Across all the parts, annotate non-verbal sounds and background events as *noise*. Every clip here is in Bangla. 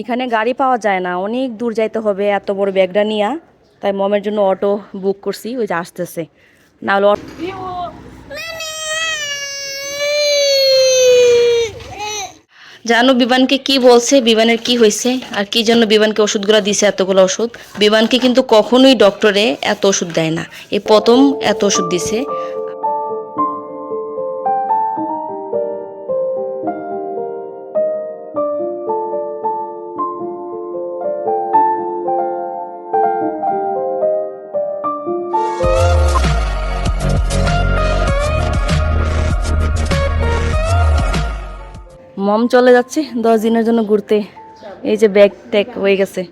এখানে গাড়ি পাওয়া যায় না, অনেক দূর যাইতে হবে, এত বড় ব্যাগটা নিয়ে। তাই মমের জন্য অটো বুক করছি, ওই যে আসতেছে। না হলে জানো বিমানকে কি বলছে বিমানের কি হয়েছে, আর কি জন্য বিমানকে ওষুধগুলো দিছে এতগুলো ওষুধ? বিমানকে কিন্তু কখনোই ডক্টরে এত ওষুধ দেয় না। এই প্রথম এত ওষুধ দিছে। মম চলে যাচ্ছে, দশ দিনের জন্য ঘুরতে। এই যে ব্যাগ ট্যাগ হয়ে গেছে।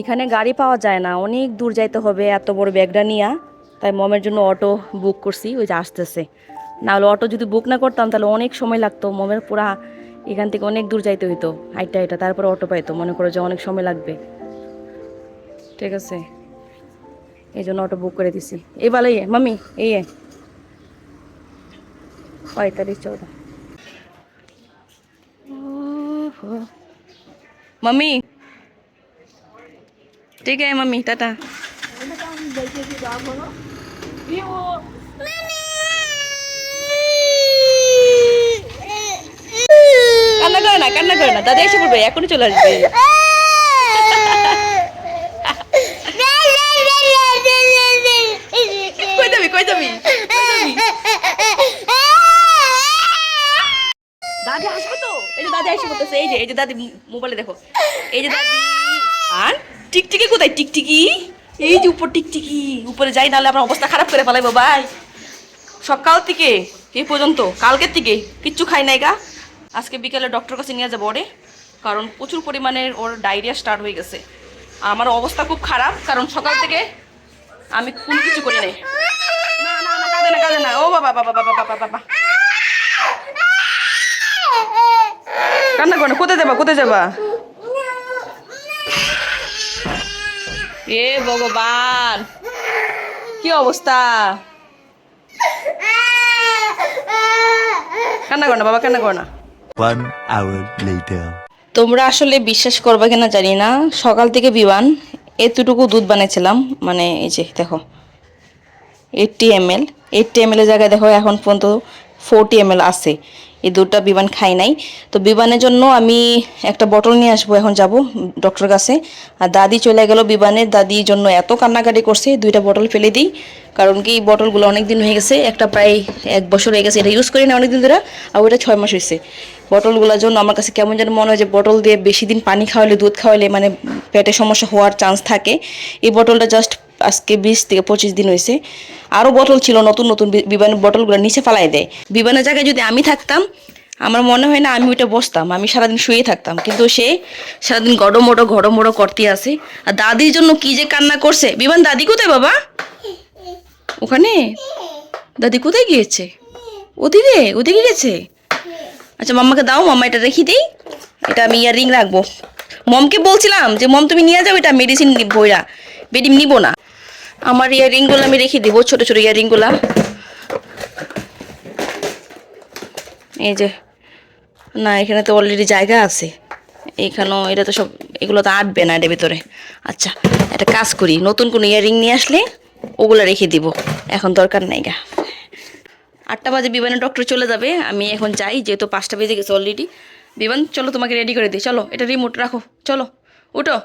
এখানে গাড়ি পাওয়া যায় না, অনেক দূর যাইতে হবে, এত বড় ব্যাগটা নিয়ে। তাই মমের জন্য অটো বুক করছি, ওই যে আসতেছে। না হলে অটো যদি বুক না করতাম, তাহলে অনেক সময় লাগতো। মমের পুরা এখান থেকে অনেক দূর যাইতে হইতো হাইটা হাইটা তারপরে অটো পাইতো। মনে করো যে অনেক সময় লাগবে। ঠিক আছে? এই জন্য অটো বুক করে দিছি। এই ভালো মামি, এই ইয়ে। পঁয়তাল্লিশ চৌদা मम्मी ठीक आहे मम्मी टाटा কান্না করে না কান্না করে না দাদা এসে পড়বে এখনই চলে আসবে যে দাদি মোবাইলে দেখো। এই যে দাদি, আর টিকটিকি কোথায়? টিকটিকি? এই যে উপর টিকটিকি, উপরে যাই, নাহলে আমার অবস্থা খারাপ করে ফেলাইবো, ভাই। সকাল থেকে এই পর্যন্ত, কালকের থেকে কিচ্ছু খাই নাই গা। আজকে বিকেলে ডক্টর কাছে নিয়ে যাব ওরে, কারণ প্রচুর পরিমাণে ওর ডায়রিয়া স্টার্ট হয়ে গেছে। আমার অবস্থা খুব খারাপ, কারণ সকাল থেকে আমি কোনো কিছু করি নাই। না না না, কাঁদে না কাঁদে না। ও বাবা বাবা বাবা বাবা বাবা। কান্না করো কোথায় যাবা কোথায় যাবা? এ ভগবান কি অবস্থা? কান্না করো না বাবা কান্না করো না। One hour later. তোমরা আসলে বিশ্বাস করবে কিনা জানি না। সকাল থেকে বিমান এতটুকু দুধ বানিয়েছিলাম মানে এই যে দেখো eighty M L eighty M এর জায়গায় দেখো এখন পর্যন্ত ফোরটি এম এল আছে। এই দুধটা বিমান খাই নাই। তো বিমানের জন্য আমি একটা বটল নিয়ে আসব, এখন যাব ডক্টর কাছে। আর দাদি চলে গেল বিমানের দাদির জন্য এত কান্নাকাটি করছে, দুইটা বটল ফেলে দিই। কারণ কি এই বটলগুলো অনেক দিন হয়ে গেছে, একটা প্রায় এক বছর হয়ে গেছে, এটা ইউজ করি না অনেক দিন ধরে, আর ওইটা ছয় মাস হয়েছে। বটলগুলোর জন্য আমার কাছে কেমন যেন মনে হয় যে বটল দিয়ে বেশি দিন পানি খাওয়ালে, দুধ খাওয়ালে মানে পেটে সমস্যা হওয়ার চান্স থাকে। এই বটলটা জাস্ট আজকে বিশ থেকে পঁচিশ দিন হয়েছে, আরও বটল ছিল, নতুন নতুন বিমানের বটলগুলো নিচে ফালাই দেয়। বিমানের জায়গায় যদি আমি থাকতাম, আমার মনে হয় না আমি ওইটা বসতাম, আমি সারাদিন শুয়ে থাকতাম। কিন্তু সে সারাদিন গড়মোড়ো, ঘড়মোড়ো করতে আসে। আর দাদির জন্য কি যে কান্না করছে? বিমান দাদি কোথায় বাবা? ওখানে? দাদি কোথায় গিয়েছে? ওদিকে ওদিকে গেছে আচ্ছা মাম্মাকে দাও, মাম্মা এটা রেখে দিই। এটা আমি ইয়ারিং রাখব। মমকে বলছিলাম যে, মম, তুমি নিয়ে যাও, এটা মেডিসিন বইরা। বেডিম নিব না। আমার ইয়ারিংগুলো আমি রেখে দিব, ছোট ছোট ইয়ারিংগুলা। এই যে, না, এখানে তো অলরেডি জায়গা আছে। এখানেও এটা তো সব, এগুলো তো আটবে না এটার ভিতরে। আচ্ছা একটা কাজ করি, নতুন কোনো ইয়ারিং নিয়ে আসলে ওগুলো রেখে দিব। এখন দরকার নাই গা। আটটা বাজে বিমানের ডক্টর চলে যাবে, আমি এখন যাই, যেহেতু পাঁচটা বেজে গেছে অলরেডি বিমান, চলো তোমাকে রেডি করে দিই, চলো, এটা রিমোট রাখো, চলো, উঠো।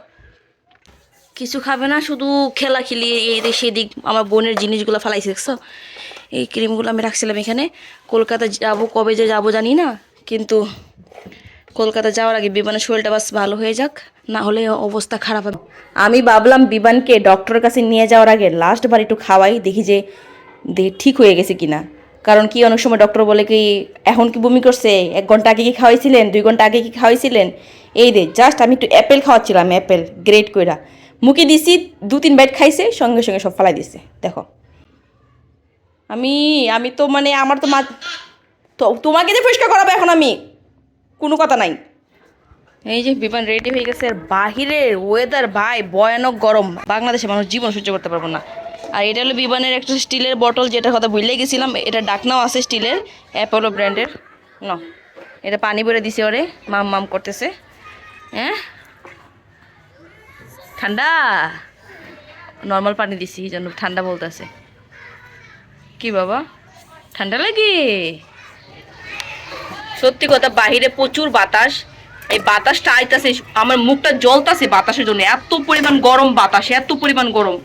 কিছু খাবে না, শুধু খেলা খেলি, এই দিক সেদিক আমার বোনের জিনিসগুলো ফালাইছে, দেখছ? এই ক্রিমগুলো আমি রাখছিলাম এখানে। কলকাতা যাব, কবে যে যাব জানি না, কিন্তু কলকাতা যাওয়ার আগে বিমানের শরীরটা বাস ভালো হয়ে যাক, না হলে অবস্থা খারাপ হবে। আমি ভাবলাম বিমানকে ডক্টরের কাছে নিয়ে যাওয়ার আগে লাস্ট বার একটু খাওয়াই, দেখি যে দেখি ঠিক হয়ে গেছে কিনা। কারণ কি অনেক সময় ডক্টর বলে কি, এখন কি বমি করছে? এক ঘণ্টা আগে কি খাওয়াইছিলেন? দুই ঘণ্টা আগে কি খাওয়াইছিলেন? এই দে জাস্ট আমি একটু অ্যাপেল খাওয়াচ্ছিলাম অ্যাপেল গ্রেট কইরা। মুখে দিছি, দু, তিন বাইট খাইছে, সঙ্গে সঙ্গে সব ফালাই দিছে। দেখো। আমি আমি তো মানে আমার তো মা তো তোমাকে যে পরিষ্কার করাবো এখন আমি, কোনো কথা নাই। এই যে বিমান রেডি হয়ে গেছে বাহিরের ওয়েদার ভাই ভয়ানক গরম। বাংলাদেশে মানুষ জীবন সহ্য করতে পারব না। আর এটা হলো বিমানের একটা স্টিলের বটল যেটার কথা ভুলে গেছিলাম। এটা ডাকনাও আছে স্টিলের অ্যাপোলো ব্র্যান্ডের না এটা পানি ভরে দিছে ওরে, মাম মাম করতেছে। হ্যাঁ? ঠান্ডা? নর্মাল পানি দিছি যেন জন্য ঠান্ডা বলতেছে। কি বাবা? ঠান্ডা লাগে? সত্যি কথা বাহিরে প্রচুর বাতাস। এই বাতাসটা আইতাছে আমার মুখটা জলতাছে বাতাসের জন্য। এত পরিমাণ গরম বাতাস এত পরিমাণ গরম।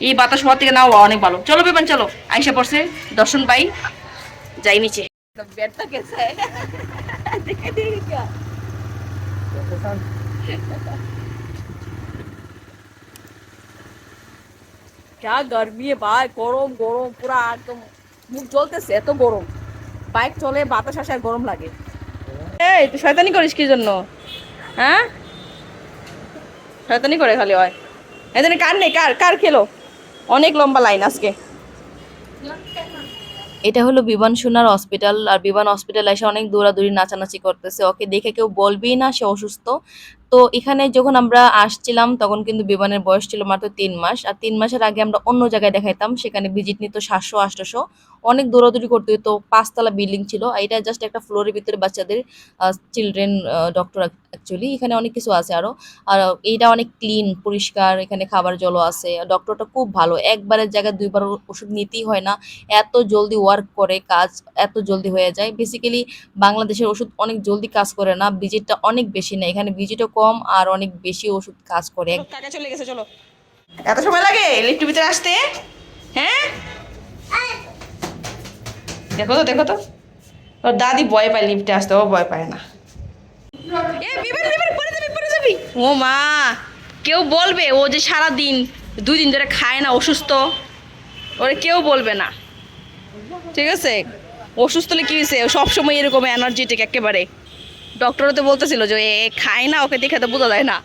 এই বাতাস হওয়ার থেকে নাও অনেক ভালো। চলো বেপান চলো। আইসা পড়ছে। দর্শন পাই যাই নিচে। *laughs* যা গরমি ভাই গরম গরম পুরা একদম মুখ জ্বলতেছে এত গরম। বাইক চলে বাতাস আসে আর গরম লাগে। এই তুই শয়তানি করিস কি জন্য? হ্যাঁ? শয়তানি করে খালি হয়। এদিন কার নেই? কার কার খেলো? অনেক লম্বা লাইন আজকে। এটা হলো বিমান সোনার হসপিটাল আর বিমান হসপিটাল এসে অনেক দৌড়াদৌড়ি নাচানাচি করতেছে। ওকে দেখে কেউ বলবেই না সে অসুস্থ। তো এখানে যখন আমরা আসছিলাম, তখন কিন্তু বিমানের বয়স ছিল মাত্র তিন মাস। আর তিন মাসের আগে আমরা অন্য জায়গায় দেখাইতাম, সেখানে ভিজিট নিত সাতশো আটশোশো অনেক দৌড়াদৌড়ি করতে হতো পাঁচতলা বিল্ডিং ছিল। এটা জাস্ট একটা ফ্লোরের ভিতরে বাচ্চাদের চিলড্রেন ডক্টর অ্যাকচুয়ালি এখানে অনেক কিছু আছে আরও। আর এইটা অনেক ক্লিন পরিষ্কার, এখানে খাবার জলও আছে। ডক্টরটা খুব ভালো। একবারের জায়গায় দুইবার ওষুধ নিতেই হয় না। এত জলদি ওয়ার্ক করে কাজ, এত জলদি হয়ে যায়। বেসিক্যালি বাংলাদেশের ওষুধ অনেক জলদি কাজ করে না ভিজিটটা অনেক বেশি না এখানে ভিজিটও কম আর অনেক বেশি ওষুধ কাজ করে। কাকা চলে গেছে চলো। এত সময় লাগে? লিফটের ভিতরে আসতে? হ্যাঁ? দেখো তো দেখো তো। ওর দাদি ভয় পায় লিফটে আসতে ও ভয় পায় না। ও মা কেউ বলবে ও যে সারা দিন দুই দিন ধরে খায় না অসুস্থ। ওরে কেউ বলবে না। ঠিক আছে? অসুস্থ হলে কি হয়েছে? ও সবসময় এরকম এনার্জেটিক একেবারে। ডক্টরও তো বলতেছিল যে, এ খায় না, ওকে দেখে তো বোঝা যায় না।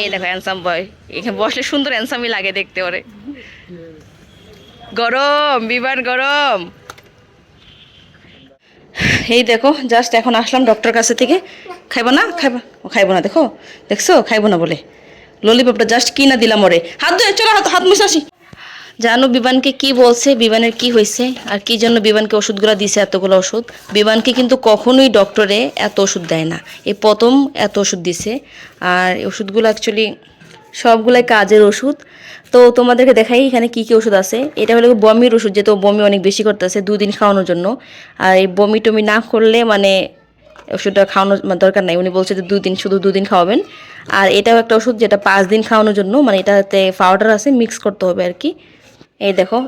এই দেখো হ্যান্সাম বয় এখানে বসলে সুন্দর হ্যান্সামই লাগে দেখতে ওরে। গরম, বিমান গরম। এই দেখো জাস্ট এখন আসলাম ডক্টর কাছে থেকে। খাইবো না? খাইবা খাইবো না, দেখো। দেখছ? খাইবো না বলে। ললিপপটা জাস্ট কিনা দিলাম ওরে। হাত ধুয়ে, চলো হাত হাত মুছে আসি। জানো বিমানকে কি বলছে বিমানের কি হয়েছে, আর কি জন্য বিমানকে ওষুধগুলো দিছে এতগুলো ওষুধ? বিমানকে কিন্তু কখনোই ডক্টরে এত ওষুধ দেয় না। এ প্রথম এত ওষুধ দিছে। আর ওষুধগুলো অ্যাকচুয়ালি সবগুলাই কাজের ওষুধ। তো তোমাদেরকে দেখাই এখানে কি কি ওষুধ আছে। এটা হলো বমির ওষুধ, যেহেতু বমি অনেক বেশি করতেছে দুদিন খাওয়ানোর জন্য। আর এই বমি টমি না করলে মানে ওষুধটা খাওয়ানোর মানে দরকার নাই। উনি বলছে যে দুদিন, শুধু দুদিন খাওয়াবেন। আর এটাও একটা ওষুধ যেটা পাঁচ দিন খাওয়ানোর জন্য মানে এটাতে পাউডার আছে মিক্স করতে হবে আর কি। এই দেখো,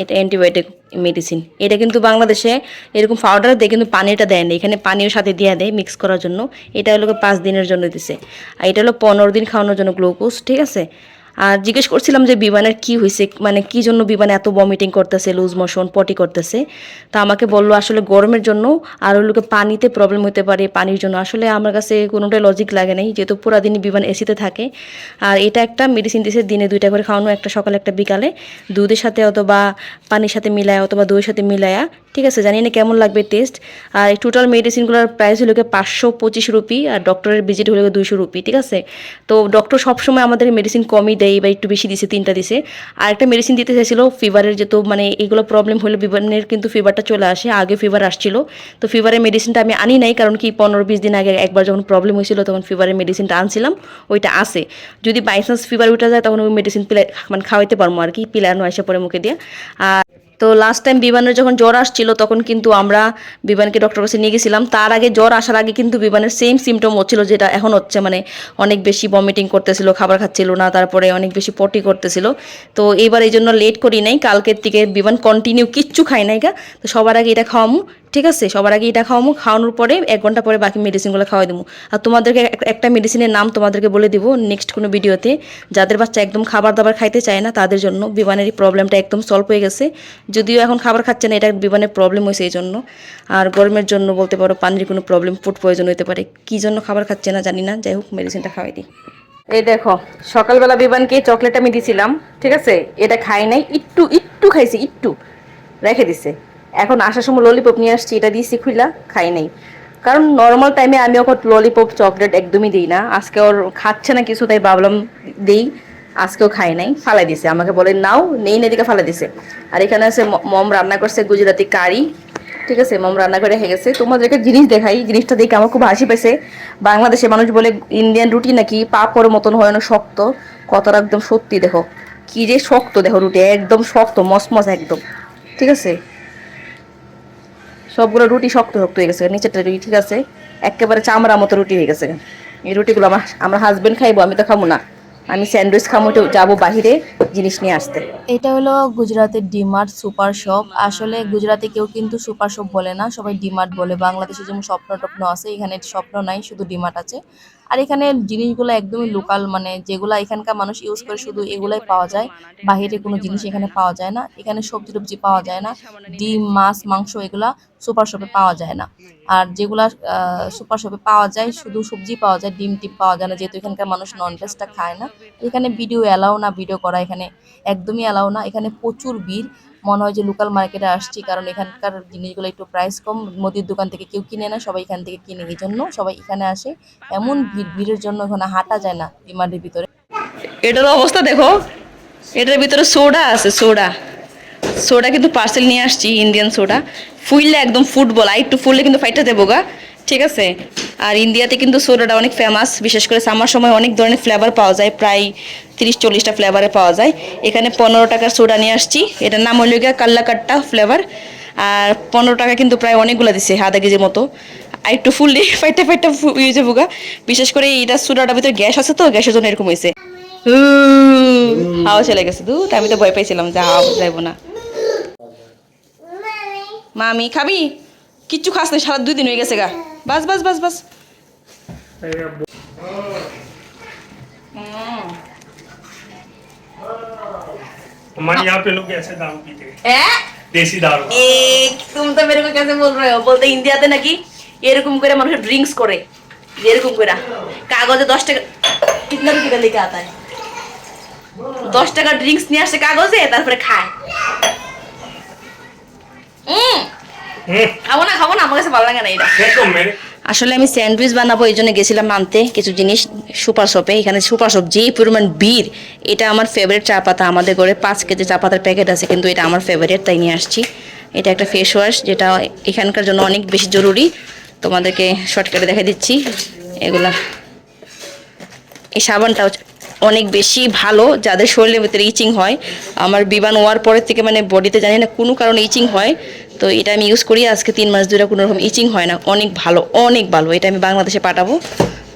এটা অ্যান্টিবায়োটিক মেডিসিন এটা কিন্তু বাংলাদেশে এরকম পাউডার দেয় কিন্তু পানিটা দেয় না। এখানে পানির সাথে দিয়ে দেয় মিক্স করার জন্য। এটা হলো পাঁচ দিনের জন্য দিছে। আর এটা হলো পনেরো দিন খাওয়ানোর জন্য গ্লুকোজ ঠিক আছে? আর জিজ্ঞেস করছিলাম যে বিমানের কি হয়েছে মানে কি জন্য বিমান এত ভমিটিং করতেছে লুজ মোশন পটি করতেছে। তা আমাকে বলল আসলে গরমের জন্য আর লোকে পানিতে প্রবলেম হতে পারে, পানির জন্য। আসলে আমার কাছে কোনোটাই লজিক লাগে নাই, যেহেতু পুরা দিন বিমান এসিতে থাকে। আর এটা একটা মেডিসিন দিছে, দিনে দুইটা করে খাওয়ানো, একটা সকালে, একটা বিকালে। দুধের সাথে অথবা পানির সাথে মিলায়া, অথবা দইয়ের সাথে মিলায়া, ঠিক আছে? জানি না কেমন লাগবে টেস্ট আর টোটাল মেডিসিনগুলোর প্রাইস হলো গিয়ে পাঁচশো পঁচিশ রুপি, আর ডক্টরের ভিজিট হলো গিয়ে দুইশো রুপি, ঠিক আছে? তো ডক্টর সবসময় আমাদের মেডিসিন কমই দেয়। বা একটু বেশি দিছে, তিনটা দিছে। আর একটা মেডিসিন দিতে চাইছিলো ফিভারের যেহেতু মানে এগুলো প্রবলেম হলে বিমানের কিন্তু ফিভারটা চলে আসে, আগে ফিভার আসছিল। তো ফিভারের মেডিসিনটা আমি আনি নাই, কারণ কি পনেরো বিশ দিন আগে একবার যখন প্রবলেম হয়েছিল, তখন ফিভারের মেডিসিনটা আনছিলাম, ওইটা আসে যদি বাইচান্স ফিভার উঠে যায়, তখন ওই মেডিসিন পিলাই মানে খাওয়াইতে পারব আর কি পিলানো আসে পরে মুখে দিয়ে। আর তো লাস্ট টাইম বিমানের যখন জ্বর আসছিল, তখন কিন্তু আমরা বিমানকে ডক্টর কাছে নিয়ে গেছিলাম। তার আগে জ্বর আসার আগে কিন্তু বিমানের সেম সিমটম হচ্ছিল, যেটা এখন হচ্ছে মানে অনেক বেশি ভমিটিং করতেছিল, খাবার খাচ্ছিল না, তারপরে অনেক বেশি পটি করতেছিল। তো এইবার এই জন্য লেট করি নাই, কালকের থেকে বিমান কন্টিনিউ কিচ্ছু খাই নাই গা। তো সবার আগে এটা খাওয়ামু। ঠিক আছে, সবার আগে এটা খাওয়ামু, খাওয়ানোর পরে এক ঘণ্টা পরে বাকি মেডিসিনগুলো খাওয়াই দেবো আর তোমাদেরকে এক- একটা মেডিসিনের নাম তোমাদেরকে বলে দিব নেক্সট কোনো ভিডিওতে যাদের বাচ্চা একদম খাবার দাবার খাইতে চায় না, তাদের জন্য বিমানের প্রবলেমটা একদম সলভ হয়ে গেছে। যদিও এখন খাবার খাচ্ছে না, এটা বিমানের প্রবলেম হয়েছে এই জন্য আর গরমের জন্য বলতে পারো পানির কোনো প্রবলেম ফুড প্রয়োজন হতে পারে। কী জন্য খাবার খাচ্ছে না জানি না, যাই হোক মেডিসিনটা খাওয়াই দিই। এই দেখো, সকালবেলা বিমানকে চকলেট আমি দিছিলাম, ঠিক আছে? এটা খাই নাই, একটু একটু খাইছি, একটু। রেখে দিছে। এখন আসার সময় ললিপপ নিয়ে আসছি, এটা দিয়েছি খুইলা, খাই নাই। কারণ নর্মাল টাইমে আমি ওকে ললিপপ চকলেট একদমই দিই না। আজকে ওর খাচ্ছে না কিছু, তাই ভাবলাম দিই, আজকেও খাই নাই, ফালাই দিছে। আমাকে বলে, নাও, নেই না দিকে ফালাই দিছে। আর এখানে আছে মম রান্না করছে গুজরাতি কারি, ঠিক আছে? মম রান্না করে রেখে গেছে। তোমাদেরকে জিনিস দেখাই, জিনিসটা দেখে আমার খুব হাসি পেয়েছে বাংলাদেশে মানুষ বলে, ইন্ডিয়ান রুটি নাকি পাপড় মতন হয় না, শক্ত? কতটা একদম সত্যি, দেখো। কি যে শক্ত, দেখো রুটি, একদম শক্ত মসমস একদম, ঠিক আছে? সবগুলো রুটি শক্ত শক্ত হয়ে গেছে। নিচেরটা রুটি ঠিক আছে। একেবারে চামড়া মতো রুটি হয়ে গেছে। এই রুটিগুলো আমার আমার হাজব্যান্ড খাইবো, আমি তো খাব না। আমি স্যান্ডউইচ খাব যাব বাহিরে জিনিস নিয়ে আসতে। এটা হলো গুজরাটের ডিমার্ট সুপার শপ। আসলে গুজরাটে কেউ কিন্তু সুপার শপ বলে না, সবাই ডিমার্ট বলে। বাংলাদেশে যেমন স্বপ্ন টপ্ন আছে, এখানে স্বপ্ন নাই, শুধু ডিমার্ট আছে। আর এখানে জিনিসগুলো একদমই লোকাল মানে যেগুলো এখানকার মানুষ ইউজ করে শুধু এগুলাই পাওয়া যায়। বাহিরে কোনো জিনিস এখানে পাওয়া যায় না। এখানে সবজি টবজি পাওয়া যায় না। ডিম, মাছ, মাংস এগুলা সুপার শপে পাওয়া যায় না। আর যেগুলা সুপার শপে পাওয়া যায়, শুধু সবজি পাওয়া যায়, ডিম টিম পাওয়া যায় না, যেহেতু এখানকার মানুষ নন ভেজটা খায় না। এখানে ভিডিও অ্যালাও না ভিডিও করা এখানে, একদমই অ্যালাও না। এখানে প্রচুর ভিড়। মনে হয় যে লোকাল মার্কেটে আসছি, কারণ এখানকার জিনিসগুলো একটু প্রাইস কম, মুদির দোকান থেকে কেউ কিনে না, সবাই এখান থেকে কিনে। এই জন্য সবাই এখানে আসে। এমন ভিড়, ভিড়ের জন্য এখানে হাঁটা যায় না ডিমার্টের ভিতরে। এটার অবস্থা দেখো। এটার ভিতরে সোডা আছে, সোডা। সোডা কিন্তু পার্সেল নিয়ে আসছি ইন্ডিয়ান সোডা। ফুললে একদম ফুটবল আর একটু ফুললে কিন্তু ফাইটা দেবো গা। ঠিক আছে? আর ইন্ডিয়াতে কিন্তু সোডাটা অনেক ফেমাস বিশেষ করে সামার সময় অনেক ধরনের ফ্লেভার পাওয়া যায়। প্রায় তিরিশ চল্লিশটা ফ্লেভারে পাওয়া যায়। এখানে পনেরো টাকার সোডা নিয়ে আসছি। এটার নাম হলো গিয়া কাল্লাকাট্টা ফ্লেভার আর পনেরো টাকা কিন্তু প্রায় অনেকগুলো দিছে আধা কেজির মতো। আর একটু ফুললে ফাইটা ফাইটা ইয়ে যাব গা বিশেষ করে এইটা সোডাটার ভিতরে গ্যাস আছে তো গ্যাসের জন্য এরকম হয়েছে। হাওয়া চলে গেছে। দু আমি তো ভয় পাইছিলাম যে হাওয়া যাইবো না। মামি খাবি? কিচ্ছু খাস না সারা দুই দিন হয়ে গেছে গা। বাস বাস বাস বাস। हमारे यहाँ पे लोग ऐसे दारू पीते हैं দেশি দারু তুমি তো মেরে কাছে বল রে বলতে ইন্ডিয়াতে নাকি এরকম করে মানুষ ড্রিঙ্কস করে। এরকম করে। কাগজে দশ টাকা কিতনা রুপি কা লিখা আতা দশ টাকা ড্রিঙ্কস নিয়ে আসে কাগজে তারপরে খায়। হুম। খাব না খাব না আমার কাছে ভালো লাগে না এটা। আসলে আমি স্যান্ডউইচ বানাবো, এই জন্য গেছিলাম আনতে কিছু জিনিস, সুপার শপে এখানে সুপার শপ যেই পরিমাণ বীর, এটা আমার ফেভারিট চা পাতা। আমাদের ঘরে পাঁচ কেজি চা পাতার প্যাকেট আছে, কিন্তু এটা আমার ফেভারিট তাই নিয়ে আসছি। এটা একটা ফেস ওয়াশ যেটা এখানকার জন্য অনেক বেশি জরুরি। তোমাদেরকে শর্টকাটে দেখা দিচ্ছি। এগুলা, এই সাবানটাও অনেক বেশি ভালো, যাদের শরীরের ভিতরে ইচিং হয়। আমার বিবান হওয়ার পরের থেকে মানে বডিতে জানি না, কোনো কারণে ইচিং হয়। তো এটা আমি ইউজ করি। আজকে তিন মাস ধরে কোনো রকম ইচিং হয় না। অনেক ভালো অনেক ভালো। এটা আমি বাংলাদেশে পাঠাবো।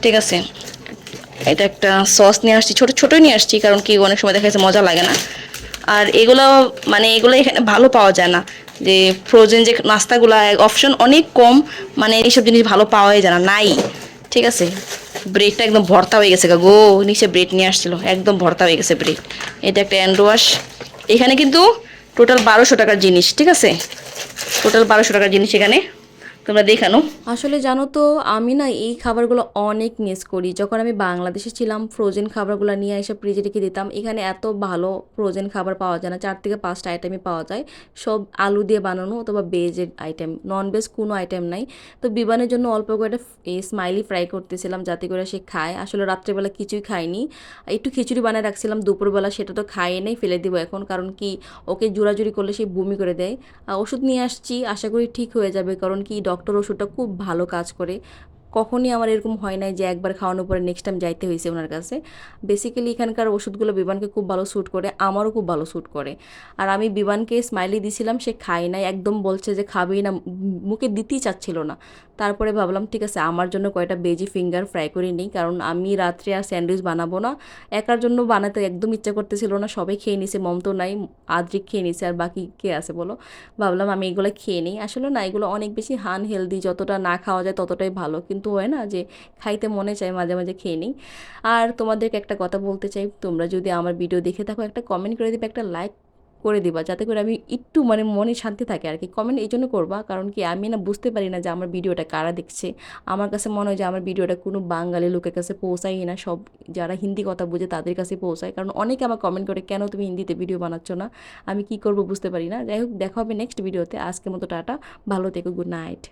ঠিক আছে? এটা একটা সস নিয়ে আসছি। ছোটো, ছোটোই নিয়ে আসছি কারণ কি অনেক সময় দেখা যাচ্ছে মজা লাগে না। আর এগুলো মানে এগুলো এখানে ভালো পাওয়া যায় না। যে ফ্রোজেন যে নাস্তাগুলো অপশন অনেক কম। মানে এইসব জিনিস ভালো পাওয়াই যায় না। নাই। ঠিক আছে? ব্রেডটা একদম ভর্তা হয়ে গেছে গা নিচে ব্রেড নিয়ে আসছিল। একদম ভর্তা হয়ে গেছে ব্রেড এটা একটা ওয়াশ এখানে কিন্তু টোটাল বারোশো টাকার জিনিস। ঠিক আছে? টোটাল বারোশো টাকার জিনিস এখানে। তোমরা দেখানো আসলে জানো তো, আমি না এই খাবারগুলো অনেক মিস করি। যখন আমি বাংলাদেশে ছিলাম ফ্রোজেন খাবারগুলো নিয়ে এসে ফ্রিজে রেখে দিতাম, এখানে এত ভালো ফ্রোজেন খাবার পাওয়া যায় না, চার থেকে পাঁচটা আইটেমই পাওয়া যায়। সব আলু দিয়ে বানানো অথবা ভেজের আইটেম নন ভেজ কোনো আইটেম নাই। তো বিমানের জন্য অল্প করে এই স্মাইলি ফ্রাই করতেছিলাম, যাতে করে সে খায়। আসলে রাত্রেবেলা কিছুই খায়নি একটু খিচুড়ি বানায় রাখছিলাম, দুপুরবেলা সেটা তো খাইয়ে নেই, ফেলে দিব এখন। কারণ কি, ওকে জোরাজুরি করলে সে বমি করে দেয়। ওষুধ নিয়ে আসছি, আশা করি ঠিক হয়ে যাবে। কারণ কি ডক্টর ওষুধটা খুব ভালো কাজ করে। কখনই আমার এরকম হয় নাই যে একবার খাওয়ানোর পরে নেক্সট টাইম যাইতে হয়েছে ওনার কাছে। বেসিক্যালি এখানকার ওষুধগুলো বিমানকে খুব ভালো শ্যুট করে, আমারও খুব ভালো শ্যুট করে। আর আমি বিমানকে স্মাইলি দিছিলাম, সে খায় নাই, একদম বলছে যে খাবেই না, মুখে দিতেই চাচ্ছিল না। তারপরে ভাবলাম, ঠিক আছে, আমার জন্য কয়টা বেজি ফিঙ্গার ফ্রাই করে নিই, কারণ আমি রাত্রে আর স্যান্ডউইচ বানাবো না। একার জন্য বানাতে একদম ইচ্ছা করতেছিল না, সবাই খেয়ে নিছে, মম তো নাই, আদ্রিক খেয়ে নিছে, আর বাকি কে আছে বলো? ভাবলাম, আমি এগুলো খেয়ে নিই। আসলে না, এগুলো অনেক বেশি হান হেলদি যতটা না খাওয়া যায় ততটাই ভালো কিন্তু হয় না যে খাইতে মনে চায়, মাঝে মাঝে খেয়ে নিই। আর তোমাদেরকে একটা কথা বলতে চাই, তোমরা যদি আমার ভিডিও দেখে থাকো, একটা কমেন্ট করে দেবে, একটা লাইক করে দিবা, যাতে করে আমি একটু মানে মনে শান্তি থাকে আর কি। কমেন্ট এই জন্য করবা, কারণ কি আমি না বুঝতে পারি না যে আমার ভিডিওটা কারা দেখছে। আমার কাছে মনে হয় যে আমার ভিডিওটা কোনো বাঙালি লোকের কাছে পৌঁছাই না, সব যারা হিন্দি কথা বোঝে তাদের কাছে পৌঁছায়। কারণ অনেকে আমার কমেন্ট করে, কেন তুমি হিন্দিতে ভিডিও বানাচ্ছ না? আমি কি করব বুঝতে পারি না? যাই হোক, দেখা হবে নেক্সট ভিডিওতে আজকের মতো টাটা, ভালো থেকো গুড নাইট